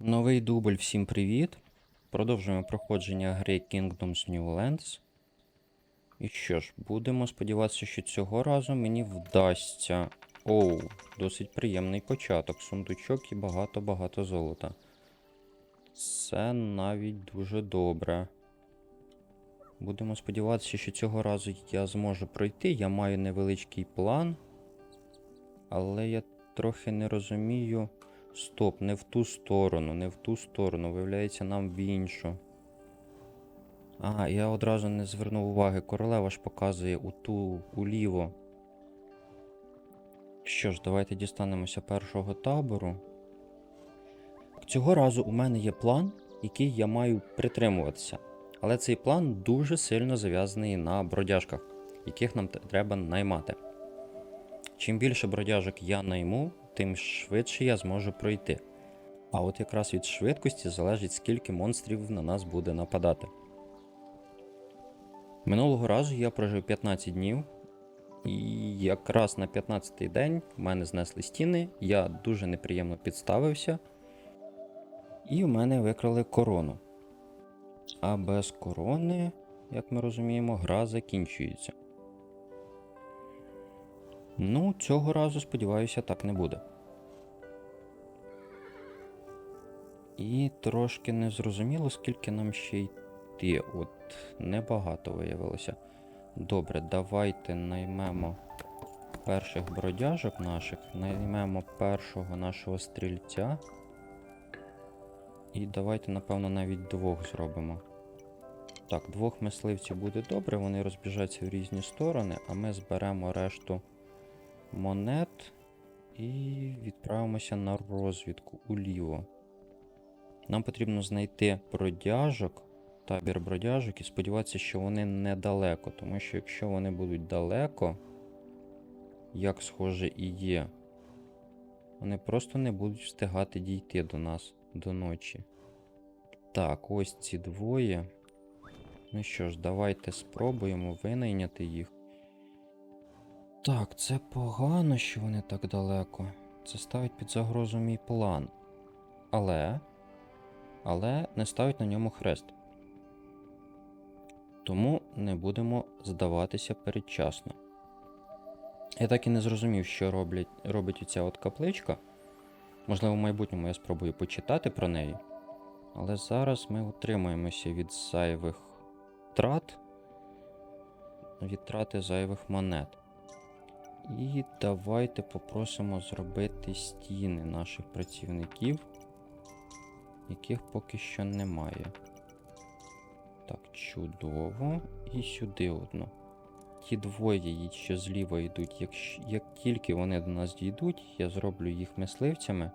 Новий дубль, всім привіт. Продовжуємо проходження гри Kingdoms New Lands. І що ж, будемо сподіватися, що цього разу мені вдасться. Оу, досить приємний початок. Сундучок і багато-багато золота. Це навіть дуже добре. Будемо сподіватися, що цього разу я зможу пройти. Я маю невеличкий план. Але я трохи не розумію. Стоп, не в ту сторону, не в ту сторону. Виявляється, нам в іншу. Ага, я одразу не звернув уваги. Королева ж показує у ту уліво. Що ж, давайте дістанемося першого табору. Цього разу у мене є план, який я маю притримуватися. Але цей план дуже сильно зав'язаний на бродяжках, яких нам треба наймати. Чим більше бродяжок я найму, тим швидше я зможу пройти. А от якраз від швидкості залежить, скільки монстрів на нас буде нападати. Минулого разу я прожив 15 днів, і якраз на 15-й день в мене знесли стіни, я дуже неприємно підставився, і в мене викрали корону. А без корони, як ми розуміємо, гра закінчується. Ну, цього разу, сподіваюся, так не буде. І трошки незрозуміло, скільки нам ще йти. От небагато виявилося. Добре, давайте наймемо перших бродяжок наших, наймемо першого нашого стрільця. І давайте, напевно, навіть двох зробимо. Так, двох мисливців буде добре, вони розбіжаться в різні сторони, а ми зберемо решту монет і відправимося на розвідку уліво. Нам потрібно знайти бродяжок, табір бродяжок і сподіватися, що вони недалеко, тому що якщо вони будуть далеко, як схоже і є, вони просто не будуть встигати дійти до нас до ночі. Так, ось ці двоє. Ну що ж, давайте спробуємо винайняти їх. Так, це погано, що вони так далеко. Це ставить під загрозу мій план. Але. Але не ставить на ньому хрест. Тому не будемо здаватися передчасно. Я так і не зрозумів, що роблять, робить оця от капличка. Можливо, в майбутньому я спробую почитати про неї. Але зараз ми утримуємося від зайвих трат, від трати зайвих монет. І давайте попросимо зробити стіни наших працівників, яких поки що немає. Так, чудово. І сюди одну. Ті двоє, що зліва йдуть, якщо, як тільки вони до нас дійдуть, я зроблю їх мисливцями.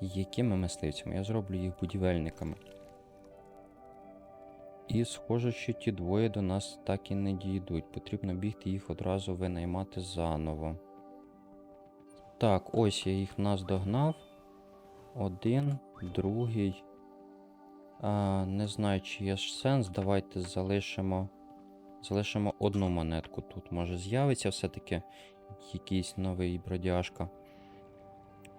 Якими мисливцями? Я зроблю їх будівельниками. І схоже, що ті двоє до нас так і не дійдуть. Потрібно бігти їх одразу винаймати заново. Так, ось я їх наздогнав. Один, другий. А, не знаю, чи є ж сенс. Давайте залишимо. Залишимо одну монетку тут. Може з'явиться все-таки якийсь новий бродяжка.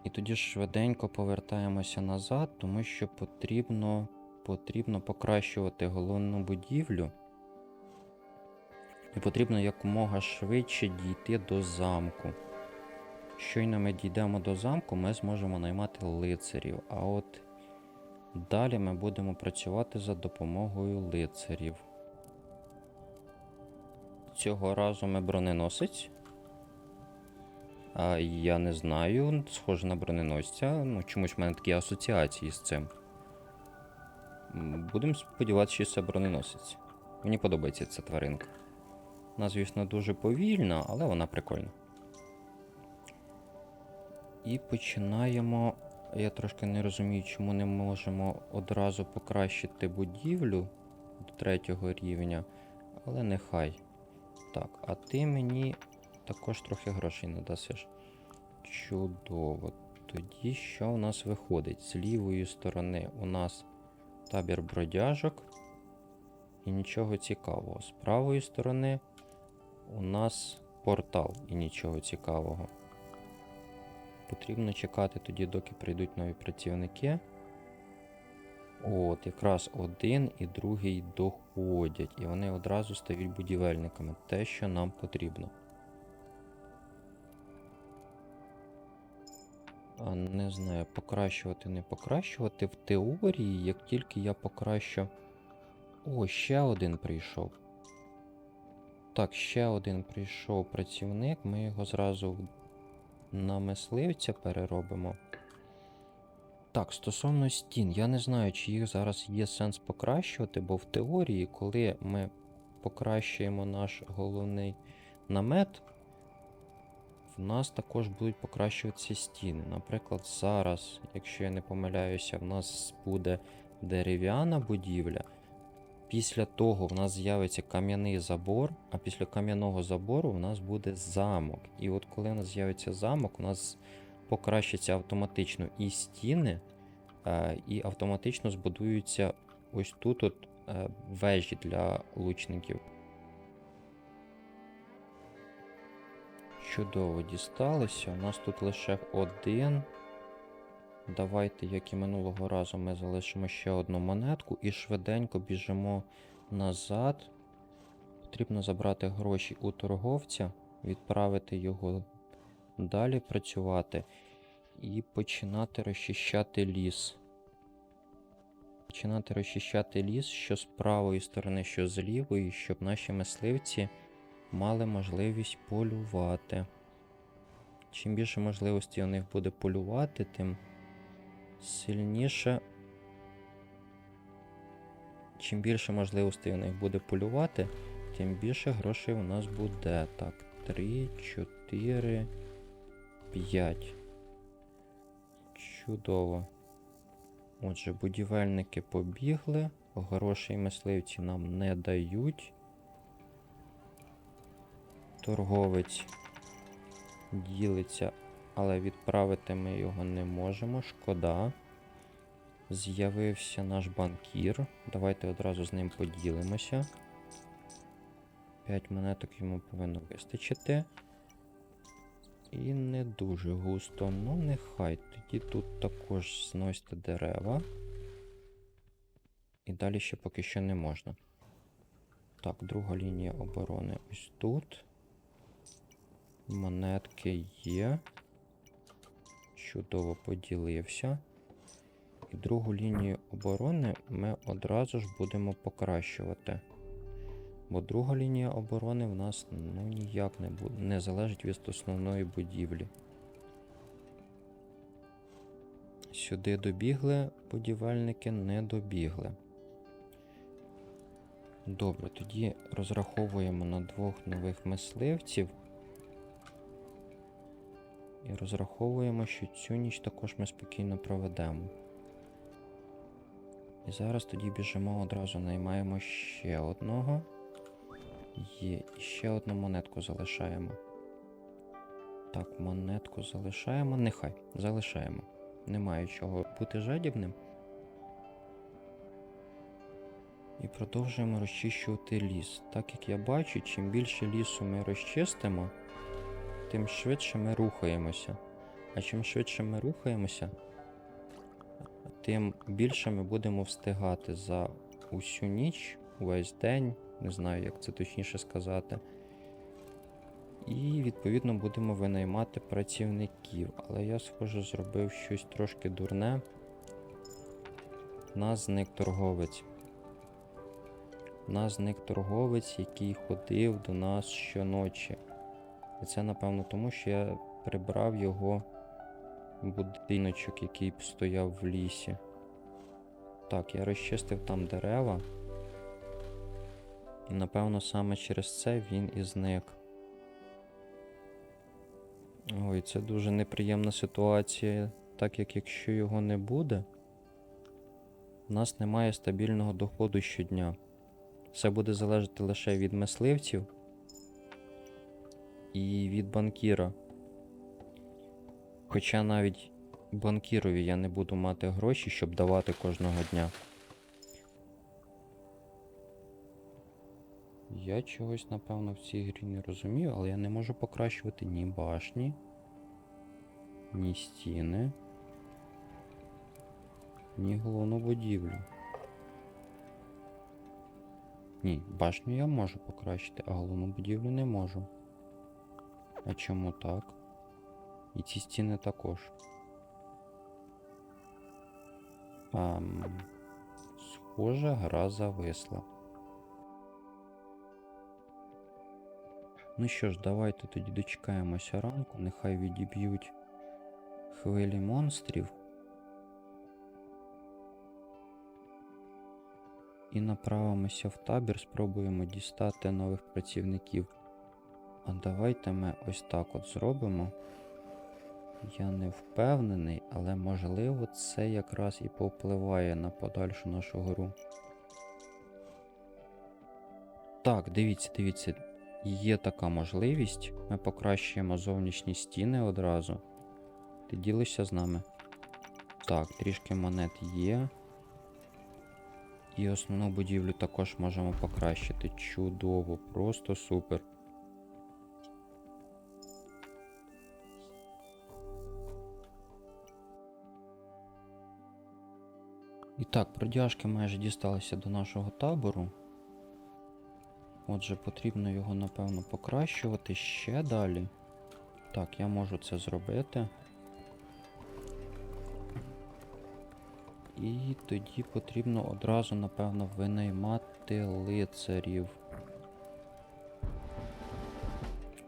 І тоді швиденько повертаємося назад, тому що потрібно, потрібно покращувати головну будівлю. І потрібно якомога швидше дійти до замку. Щойно ми дійдемо до замку, ми зможемо наймати лицарів. А от далі ми будемо працювати за допомогою лицарів. Цього разу ми броненосець. А я не знаю, схоже на броненосця. Ну, чомусь в мене такі асоціації з цим. Будемо сподіватися, що це броненосець. Мені подобається ця тваринка. Вона, звісно, дуже повільна, але вона прикольна. І починаємо. Я трошки не розумію, чому не можемо одразу покращити будівлю до третього рівня, але нехай. Так, а ти мені також трохи грошей надасиш. Чудово. Тоді що у нас виходить? З лівої сторони у нас табір бродяжок. І нічого цікавого. З правої сторони у нас портал і нічого цікавого. потрібно чекати тоді, доки прийдуть нові працівники. От, якраз один і другий доходять, і вони одразу стають будівельниками. Те, що нам потрібно. Не знаю, покращувати, не покращувати. В теорії, як тільки я покращу. О, ще один прийшов. Так, ще один прийшов працівник. Ми його зразу на мисливця переробимо. Так, стосовно стін, я не знаю, чи їх зараз є сенс покращувати, бо в теорії, коли ми покращуємо наш головний намет, в нас також будуть покращуватися стіни. Наприклад, зараз, якщо я не помиляюся, в нас буде дерев'яна будівля. Після того в нас з'явиться кам'яний забор, а після кам'яного забору в нас буде замок. І от коли у нас з'явиться замок, у нас покращаться автоматично і стіни, е, і автоматично збудуються ось тут от е, вежі для лучників. Чудово дісталися. У нас тут лише один. Давайте, як і минулого разу, ми залишимо ще одну монетку і швиденько біжимо назад. Потрібно забрати гроші у торговця, відправити його далі працювати і починати розчищати ліс. Починати розчищати ліс, що з правої сторони, що з лівої, щоб наші мисливці мали можливість полювати. Чим більше можливостей у них буде полювати, тим сильніше. Чим більше можливостей у них буде полювати, тим більше грошей у нас буде. Так, 3, 4, 5. Чудово. Отже, будівельники побігли, грошей мисливці нам не дають. Торговець ділиться, але відправити ми його не можемо. Шкода. З'явився наш банкір. Давайте одразу з ним поділимося. 5 монеток йому повинно вистачити. І не дуже густо. Ну, нехай. Тоді тут також зносьте дерева. І далі ще поки що не можна. Так, друга лінія оборони ось тут. Монетки є. Чудово поділився. І другу лінію оборони ми одразу ж будемо покращувати. Бо друга лінія оборони в нас ну, ніяк не, не залежить від основної будівлі. Сюди добігли будівельники, не добігли. Добре, тоді розраховуємо на двох нових мисливців. І розраховуємо, що цю ніч також ми спокійно проведемо. І зараз тоді біжимо одразу, наймаємо ще одного. І ще одну монетку залишаємо. Так, монетку залишаємо. Нехай залишаємо. Немає чого бути жадібним. І продовжуємо розчищувати ліс. Так як я бачу, чим більше лісу ми розчистимо, тим швидше ми рухаємося. А чим швидше ми рухаємося, тим більше ми будемо встигати за усю ніч, увесь день, не знаю, як це точніше сказати. І відповідно будемо винаймати працівників. Але я, схоже, зробив щось трошки дурне. Нас зник торговець. Нас зник торговець, який ходив до нас щоночі. І це, напевно, тому що я прибрав його будиночок, який стояв в лісі. Так, я розчистив там дерева. І напевно саме через це він і зник. Ой, це дуже неприємна ситуація, так як якщо його не буде, у нас немає стабільного доходу щодня. Все буде залежати лише від мисливців і від банкіра. Хоча навіть банкірові я не буду мати гроші, щоб давати кожного дня. Я чогось, напевно, в цій грі не розумію, але я не можу покращувати ні башні, ні стіни, ні головну будівлю. Ні, башню я можу покращити, а головну будівлю не можу. А чому так? І ці стіни також. Ам, схоже, гра зависла. Ну що ж, давайте тоді дочекаємося ранку, нехай відіб'ють хвилі монстрів. І направимося в табір, спробуємо дістати нових працівників. А давайте ми ось так от зробимо. Я не впевнений, але можливо це якраз і повпливає на подальшу нашу гру. Так, дивіться, дивіться, є така можливість. Ми покращуємо зовнішні стіни одразу. Ти ділишся з нами? Так, трішки монет є. І основну будівлю також можемо покращити. Чудово, просто супер. І так, продяжки майже дісталися до нашого табору. Отже, потрібно його, напевно, покращувати ще далі. Так, я можу це зробити. І тоді потрібно одразу, напевно, винаймати лицарів.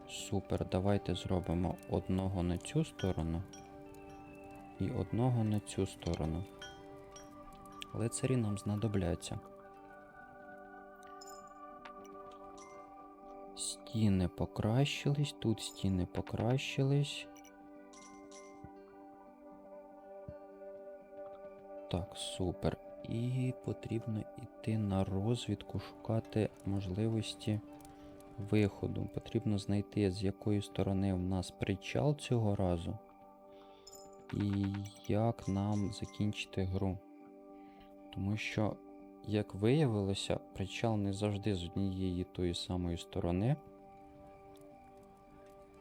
Супер, давайте зробимо одного на цю сторону і одного на цю сторону. Лицарі нам знадобляться. Стіни покращились, тут стіни покращились. Так, супер. І потрібно йти на розвідку, шукати можливості виходу. Потрібно знайти, з якої сторони в нас причал цього разу. І як нам закінчити гру. Тому що, як виявилося, причал не завжди з однієї тої самої сторони.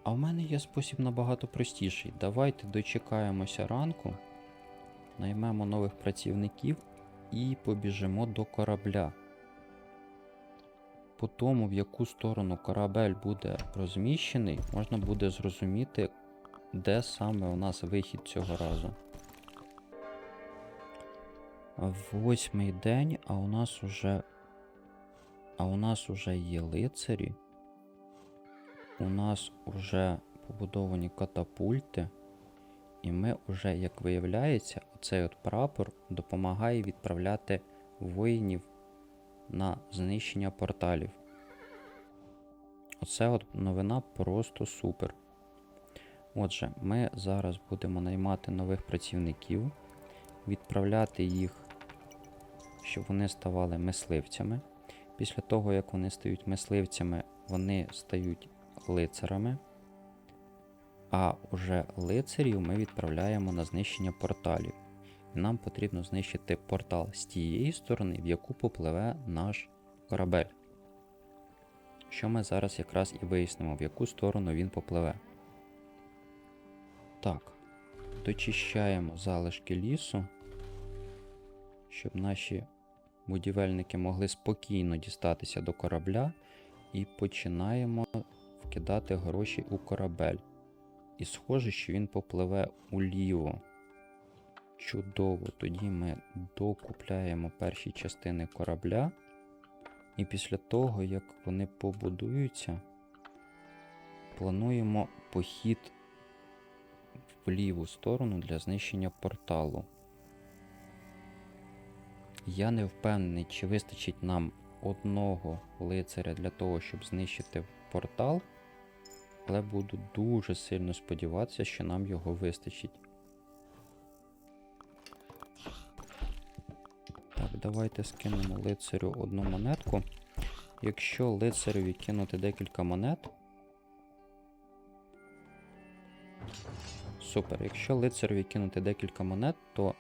А в мене є спосіб набагато простіший. Давайте дочекаємося ранку, наймемо нових працівників і побіжимо до корабля. По тому, в яку сторону корабель буде розміщений, можна буде зрозуміти, де саме у нас вихід цього разу. Восьмий день, а у нас уже. А у нас уже є лицарі. У нас вже побудовані катапульти. І ми вже, як виявляється, оцей от прапор допомагає відправляти воїнів на знищення порталів. Оце от новина просто супер. Отже, ми зараз будемо наймати нових працівників, відправляти їх, щоб вони ставали мисливцями. Після того, як вони стають мисливцями, вони стають лицарами. А уже лицарів ми відправляємо на знищення порталів. І нам потрібно знищити портал з тієї сторони, в яку попливе наш корабель. Що ми зараз якраз і вияснимо, в яку сторону він попливе. Так, дочищаємо залишки лісу, щоб наші будівельники могли спокійно дістатися до корабля і починаємо вкидати гроші у корабель. І схоже, що він попливе уліво. Чудово, тоді ми докупляємо перші частини корабля. І після того, як вони побудуються, плануємо похід в ліву сторону для знищення порталу. Я не впевнений, чи вистачить нам одного лицаря для того, щоб знищити портал, але буду дуже сильно сподіватися, що нам його вистачить. Так, давайте скинемо лицарю одну монетку. Якщо лицареві кинути декілька монет. Супер. Якщо лицареві кинути декілька монет, то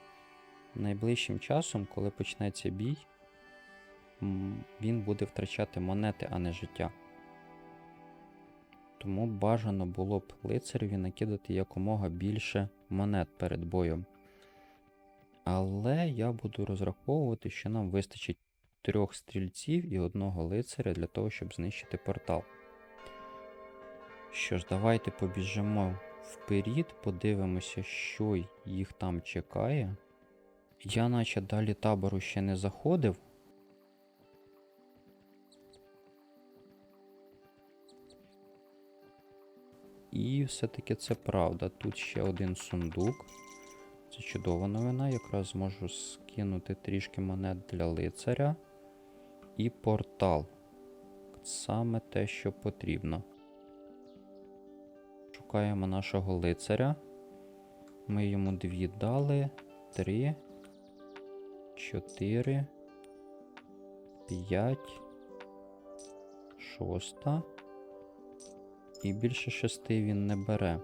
найближчим часом, коли почнеться бій, він буде втрачати монети, а не життя. Тому бажано було б лицареві накидати якомога більше монет перед боєм. Але я буду розраховувати, що нам вистачить трьох стрільців і одного лицаря для того, щоб знищити портал. Що ж, давайте побіжимо вперед, подивимося, що їх там чекає. Я наче далі табору ще не заходив. І все-таки це правда. Тут ще один сундук. Це чудова новина. Якраз зможу скинути трішки монет для лицаря. І портал. Саме те, що потрібно. Шукаємо нашого лицаря. Ми йому дві дали. Три. Чотири. П'ять. Шоста. І більше шести він не бере.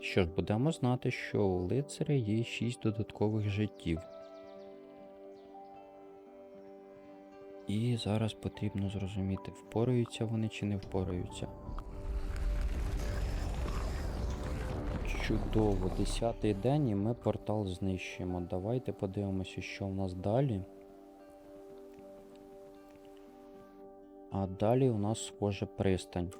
Що ж, будемо знати, що у лицаря є 6 додаткових життів. І зараз потрібно зрозуміти, впораються вони чи не впораються. Чудово, 10-й день і ми портал знищуємо. Давайте подивимося, що в нас далі. А далі у нас схоже пристань.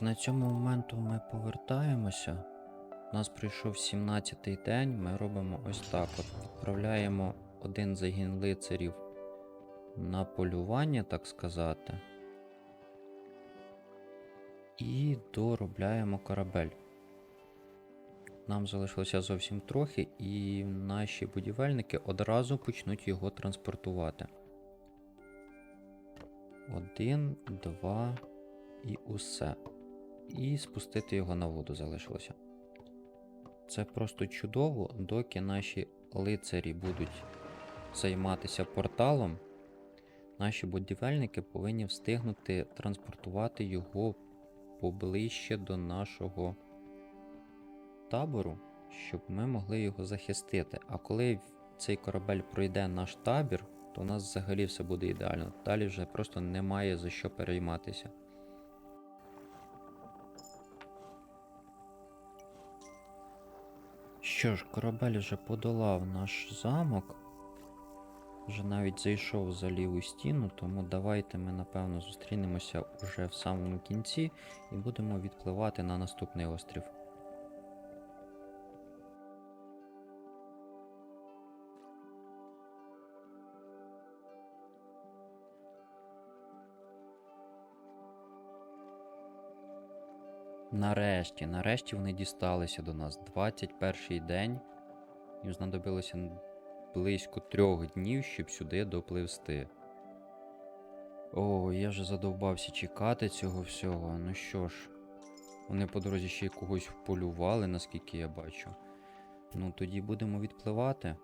На цьому моменту ми повертаємося. У нас прийшов 17-й день. Ми робимо ось так: от відправляємо один загін лицарів на полювання, так сказати. І доробляємо корабель. Нам залишилося зовсім трохи, і наші будівельники одразу почнуть його транспортувати. Один, два і усе. І спустити його на воду залишилося. Це просто чудово, доки наші лицарі будуть займатися порталом. Наші будівельники повинні встигнути транспортувати його поближче до нашого табору, щоб ми могли його захистити. А коли цей корабель пройде наш табір, то у нас взагалі все буде ідеально. Далі вже просто немає за що перейматися. Що ж, корабель вже подолав наш замок. Вже навіть зайшов за ліву стіну, тому давайте ми напевно зустрінемося вже в самому кінці і будемо відпливати на наступний острів. Нарешті, нарешті вони дісталися до нас. 21 день. Їм знадобилося близько трьох днів, щоб сюди допливсти. О, я вже задовбався чекати цього всього. Ну що ж, вони по дорозі ще й когось вполювали, наскільки я бачу. Ну, тоді будемо відпливати.